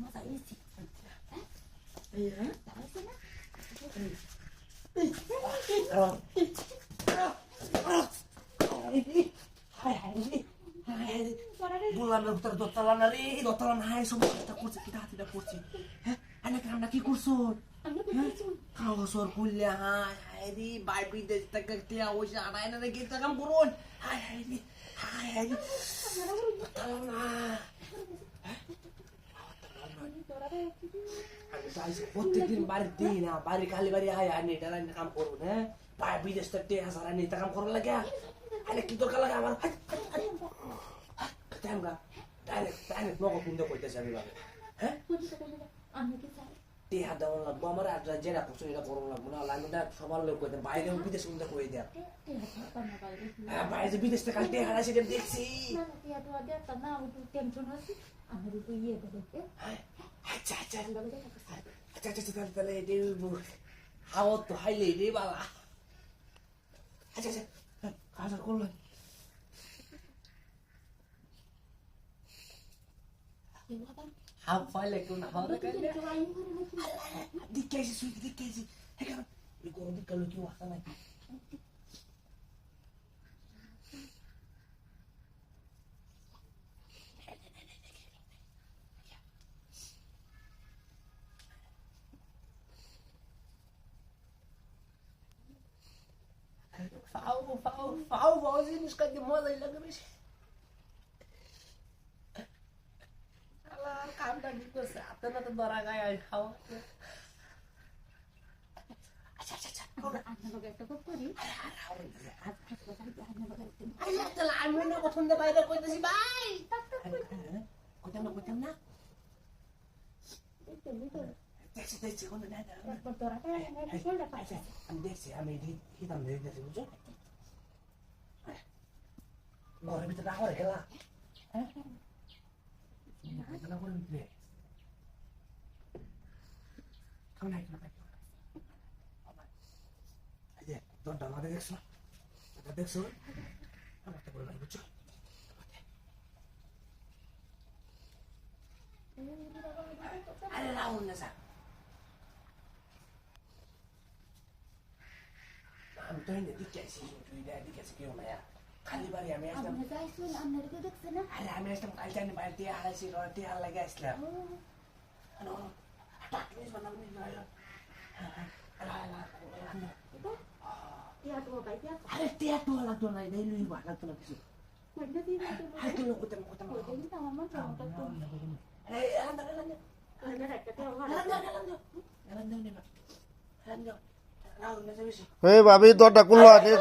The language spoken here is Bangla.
মজা হয়েছে হ্যাঁ বললাম তোর দোতলা না রে দোতলা না হাই সব চেষ্টা করছে কিটা হাতিটা করছে হ্যাঁ আনে কামটা কি করছ হ্যাঁ খাওয়া সর করলে হাই হাই রে বাই বিদেশ থেকে ওই আড়াই না রে গেছে কাম করুন হাই হাই রে না প্রত্যেকদিন বাড়ির দিই না বাড়ি খালি বাড়ি আয় আর নেটা রান্না কাম করুন হ্যাঁ বাই বিদেশ থেকে টিয়া সারা নেতা কাম করার লাগে আরে কি দরকার লাগে আমার ডাইরেক্ট ডাইরেক্ট নগদ কুন্দে কইতেছে আমি ভাবে হ্যাঁ আমি কি চাই টিয়া দেওয়া লাগবো আমার আর যেটা করছ এটা করুন লাগবো না আমি সবার লোক কইতে বাইরে বিদেশ কুন্দে কই দেয়া হ্যাঁ বাইরে বিদেশ থেকে কাল হারা সেটা দেখছি। ইয়ে করে আচ্ছা আচ্ছা আচ্ছা। আচ্ছা তাহলে তাহলে এটা হাওয়া তো হাইলে রে বালা আচ্ছা আচ্ছা কাজটা করলাম। hafale kunafaarakadikkaisi suiki dikkaisi hekan rikoro dikkaloki waxtanay فعو فعو فعو فعو زين مش قد موضة يلقى مش আমি না পছন্দ বাইরে কইতেছি ভাই কইতাম না কইতাম না দেখছি দেখছি কোন না আমি দেখছি আমি হিতাম দেখতেছি বুঝছ ঘরের ভিতরে রাখার খেলা খেলা করে ভিতরে কেমন হয় কেমন হয় এই যে দরটা আমাদের দেখছ দেখছ আমার তো বলে নাই বুঝছ না স্যার আমি তো এনে দিকে আইসি তুই দেখ দিকে আইসি কেউ না খালি বাড়ি আমি আসলাম আরে আমি আসলাম কাল জানি বাইরে দিয়ে হারাইছি হার লাগে আসলাম Hei, babi itu ada kulo nih.